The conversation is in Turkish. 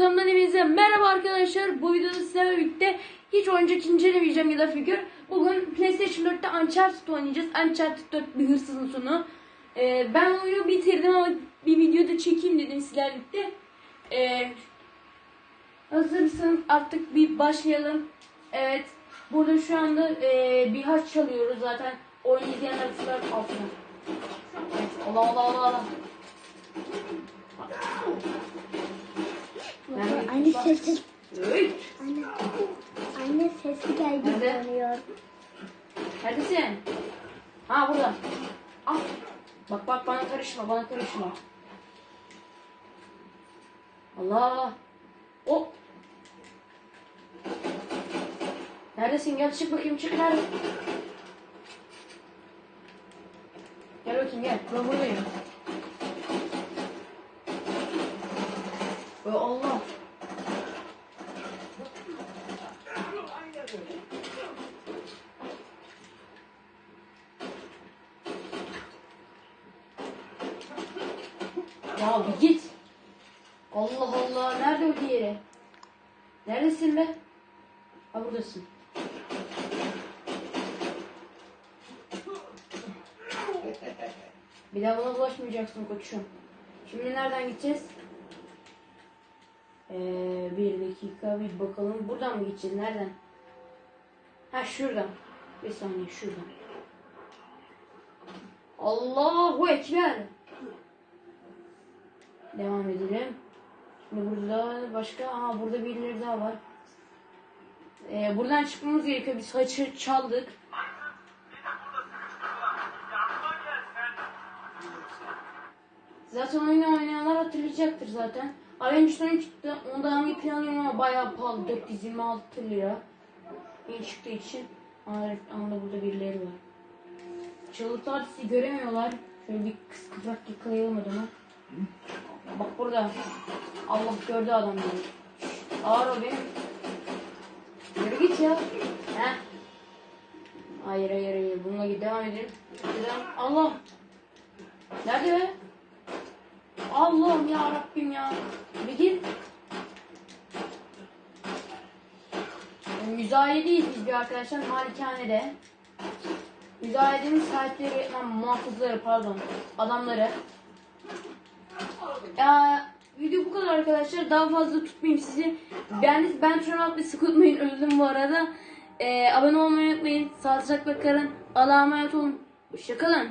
kanalımdan hepinize merhaba arkadaşlar. Bu videoda sizlerle birlikte hiç oyuncak incelemeyeceğim ya da figür. Bugün PlayStation 4'te Uncharted oynayacağız. Uncharted 4 bir hırsızın sonu. Ee, ben oyunu bitirdim ama bir videoda çekeyim dedim sizlerle birlikte. Ee, hazırsanız artık bir başlayalım. Evet. Burada şu anda e, bir haç çalıyoruz zaten. Oyun izleyenler sizler altına. Evet. Allah Allah Allah Allah. Anne sesi Evet. anne anne sesi geldi Nerede? sanıyor. Neredesin? Ha burada. Al. Bak bak bana karışma bana karışma. Allah. O. Neredesin? Gel çık bakayım çık nerede? Gel bakayım gel. Ben buradayım. Ve Allah. Ya bir git. Allah Allah. Nerede o diğeri? Neredesin be? Ha buradasın. Bir daha bana bulaşmayacaksın koçum. Şimdi nereden gideceğiz? Ee, bir dakika bir bakalım. Buradan mı gideceğiz? Nereden? Ha şuradan. Bir saniye şuradan. Allahu Ekber. Devam edelim. Şimdi burada başka, aha burada birileri daha var. Ee, buradan çıkmamız gerekiyor. Biz haçı çaldık. Zaten oyunu oynayanlar hatırlayacaktır zaten. Avengers oyun çıktı. Onda hangi planlıyorum ama bayağı pahalı. 426 lira. Yeni çıktığı için. Ama burada birileri var. Çığlıklar sizi göremiyorlar. Şöyle bir kıs kıvrak yakalayalım adamı. Bak burada. Allah gördü adam beni. Ağır o benim. Yürü git ya. Heh. Hayır hayır hayır. Bununla git devam edelim. Devam. Allah. Nerede be? Allah'ım ya Rabbim ya. Bir git. Müzayedeyiz biz bir arkadaşlar malikanede. Müzayedenin sahipleri, ha, muhafızları pardon, adamları. Ya, video bu kadar arkadaşlar. Daha fazla tutmayayım sizi. Ben ben Tronalt ve sıkılmayın özledim bu arada. Ee, abone olmayı unutmayın. Sağlıcakla kalın. Allah'a emanet olun. Hoşçakalın.